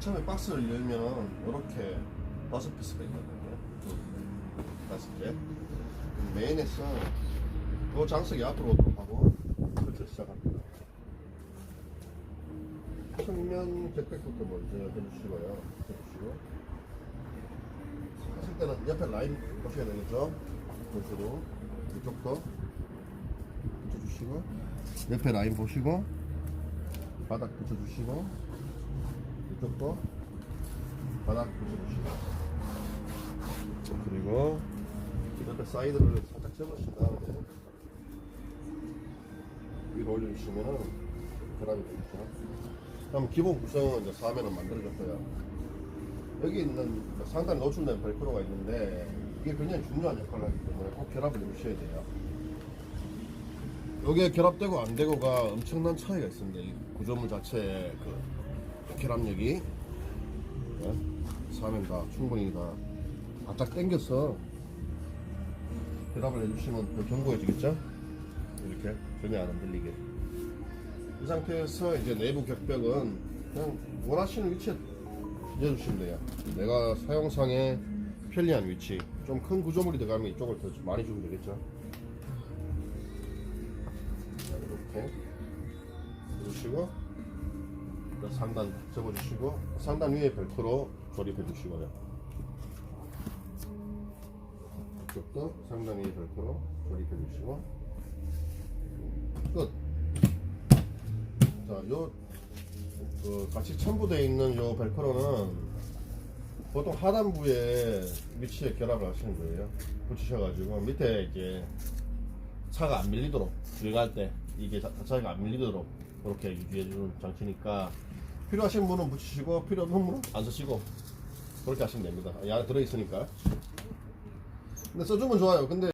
처음에 박스를 열면 이렇게 다섯 피스가 있거든요. 다섯 개. 메인에서 이 장석이 앞으로 오도록 하고 그렇게 시작합니다. 측면 객백부터 먼저 해주시고요. 해주시고 하실 때는 옆에 라인 보셔야 되겠죠? 보시고 이쪽도 붙여주시고 옆에 라인 보시고 바닥 붙여주시고 이쪽도 바닥 붙여주시고 그리고 옆에 사이드를 살짝 접으신 다음에 위로 올려주시면은 결합이 되겠죠. 그럼 기본 구성은 이제 4면은 만들어졌고요. 여기 있는 상단에 노출된 벨크로가 있는데 이게 굉장히 중요한 역할을 하기 때문에 꼭 결합을 해주셔야 돼요. 여기에 결합되고 안 되고가 엄청난 차이가 있습니다. 이 구조물 자체의 그 결합력이 네? 사면 다 충분히 다 바짝 당겨서 결합을 해주시면 더 견고해지겠죠? 이렇게 전혀 안 흔들리게. 이 상태에서 이제 내부 격벽은 그냥 원하시는 위치에 내주시면 돼요. 내가 사용상에 편리한 위치. 좀 큰 구조물이 들어가면 이쪽을 더 많이 주면 되겠죠. 자, 이렇게 해주시고 또 상단 접어주시고 상단 위에 벨크로 조립해 주시고요. 이쪽도 상단 위에 벨크로 조립해 주시고 끝. 자, 요 그 같이 첨부되어 있는 요 벨크로는 보통 하단부에 위치에 결합을 하시는 거예요. 붙이셔가지고 밑에 이제 차가 안 밀리도록 들어갈 때 이게 자- 자차가 안 밀리도록 그렇게 유지해주는 장치니까 필요하신 분은 붙이시고 필요 없는 분은 안 쓰시고 그렇게 하시면 됩니다. 이 안에 들어있으니까. 근데 써주면 좋아요. 근데